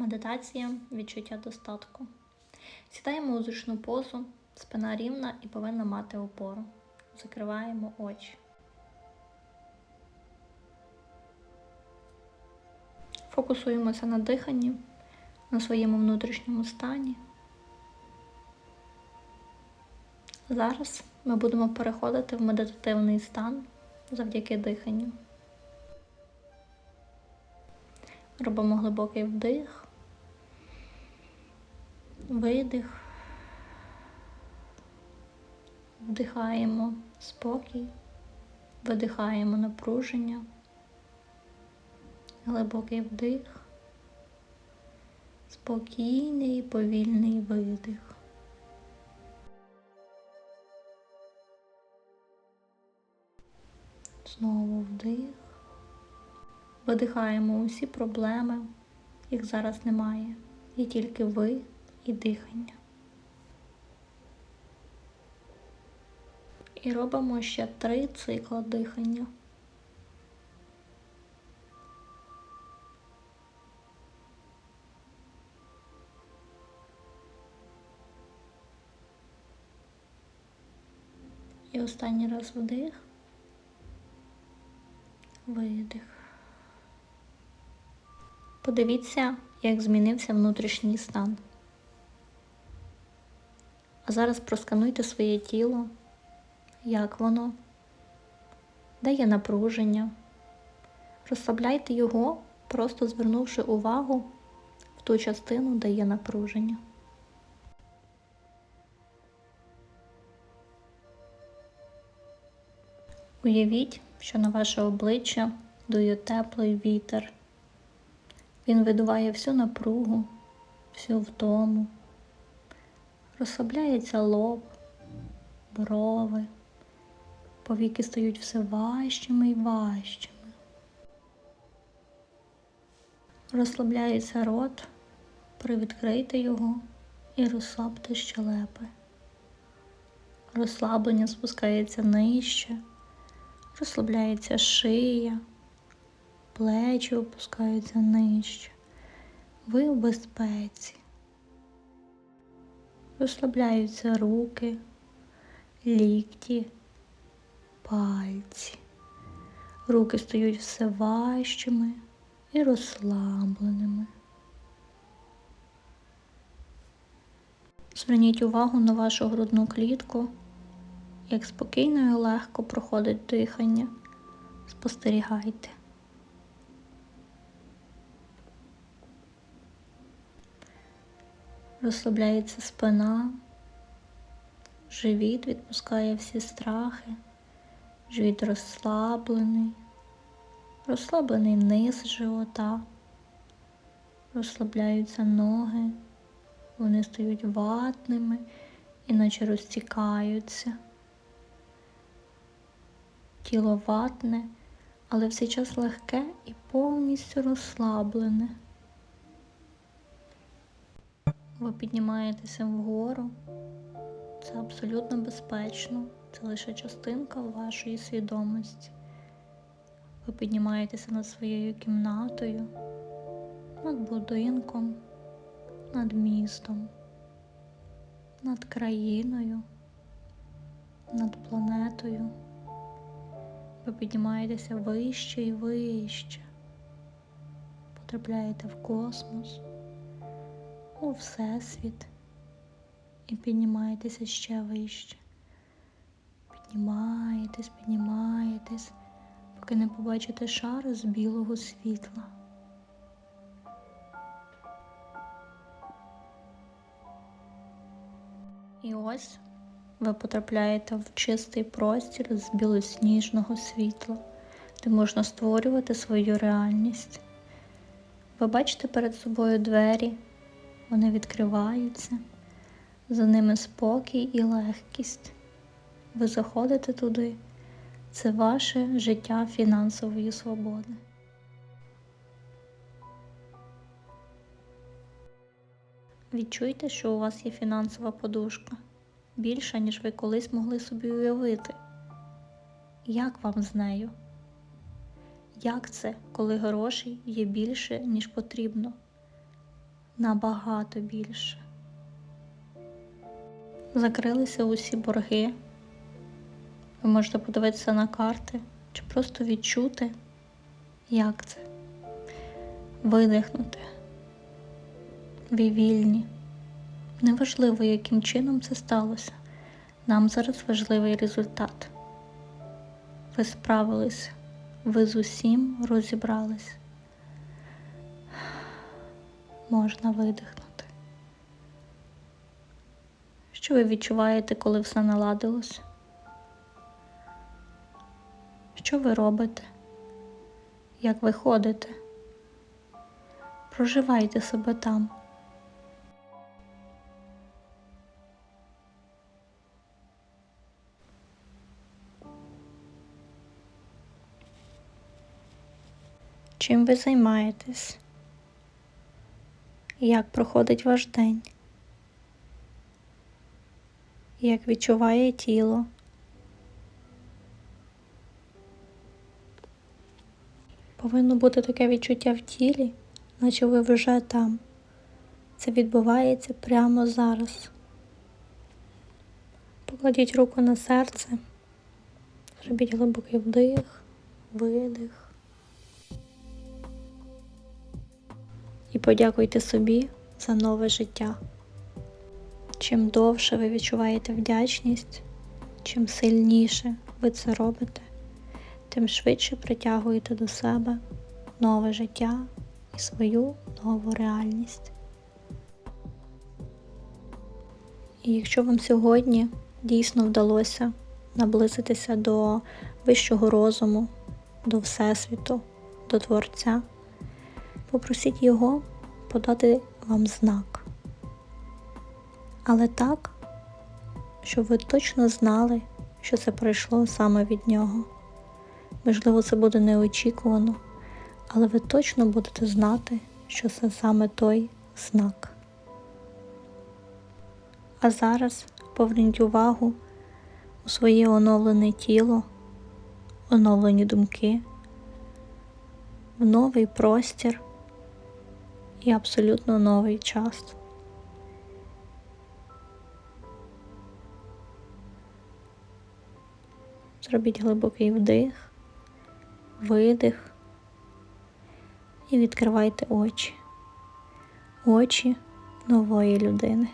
Медитація відчуття достатку. Сідаємо у зручну позу, спина рівна і повинна мати опору. Закриваємо очі. Фокусуємося на диханні, на своєму внутрішньому стані. Зараз ми будемо переходити в медитативний стан завдяки диханню. Робимо глибокий вдих, видих, вдихаємо спокій, видихаємо напруження, глибокий вдих, спокійний повільний видих. Знову вдих. Видихаємо усі проблеми, їх зараз немає. Є тільки ви і дихання. І робимо ще три цикла дихання. І останній раз вдих, видих. Подивіться, як змінився внутрішній стан. Зараз проскануйте своє тіло, як воно, де є напруження. Розслабляйте його, просто звернувши увагу в ту частину, де є напруження. Уявіть, що на ваше обличчя дує теплий вітер. Він видуває всю напругу, всю втому. Розслабляється лоб, брови, повіки стають все важчими і важчими. Розслабляється рот, привідкрийте його і розслабте щелепи. Розслаблення спускається нижче, розслабляється шия плечі опускаються нижче. Ви у безпеці. Розслабляються руки, лікті, пальці. Руки стають все важчими і розслабленими. Зверніть увагу на вашу грудну клітку, як спокійно і легко проходить дихання. Спостерігайте. Розслабляється спина, живіт відпускає всі страхи, живіт розслаблений, розслаблений низ живота, розслабляються ноги, вони стають ватними, іначе розтікаються. Тіло ватне, але в цей час легке і повністю розслаблене. Ви піднімаєтеся вгору. Це абсолютно безпечно. Це лише частинка вашої свідомості. Ви піднімаєтеся над своєю кімнатою, над будинком, над містом, над країною, над планетою. Ви піднімаєтеся вище і вище, потрапляєте в космос у Всесвіт і піднімаєтеся ще вище. Піднімаєтесь, піднімаєтесь, поки не побачите шар з білого світла. І ось ви потрапляєте в чистий простір з білосніжного світла, де можна створювати свою реальність. Ви бачите перед собою двері. Вони відкриваються, за ними спокій і легкість. Ви заходите туди, це ваше життя фінансової свободи. Відчуйте, що у вас є фінансова подушка більша, ніж ви колись могли собі уявити. Як вам з нею? Як це, коли грошей є більше, ніж потрібно? Набагато більше. Закрилися усі борги. Ви можете подивитися на карти чи просто відчути, як це. Видихнути. Ви вільні. Неважливо, яким чином це сталося. Нам зараз важливий результат. Ви справились, ви з усім розібрались. Можна видихнути. Що ви відчуваєте, коли все наладилось? Що ви робите? Як ви ходите? Проживайте себе там. Чим ви займаєтесь? Як проходить ваш день? Як відчуває тіло? Повинно бути таке відчуття в тілі, наче ви вже там. Це відбувається прямо зараз. Покладіть руку на серце, зробіть глибокий вдих, видих. І подякуйте собі за нове життя. Чим довше ви відчуваєте вдячність, чим сильніше ви це робите, тим швидше притягуєте до себе нове життя і свою нову реальність. І якщо вам сьогодні дійсно вдалося наблизитися до вищого розуму, до Всесвіту, до Творця, попросіть його подати вам знак. Але так, щоб ви точно знали, що це прийшло саме від нього. Можливо, це буде неочікувано, але ви точно будете знати, що це саме той знак. А зараз поверніть увагу у своє оновлене тіло, оновлені думки, в новий простір і абсолютно новий час. Зробіть глибокий вдих, видих і відкривайте очі, очі нової людини.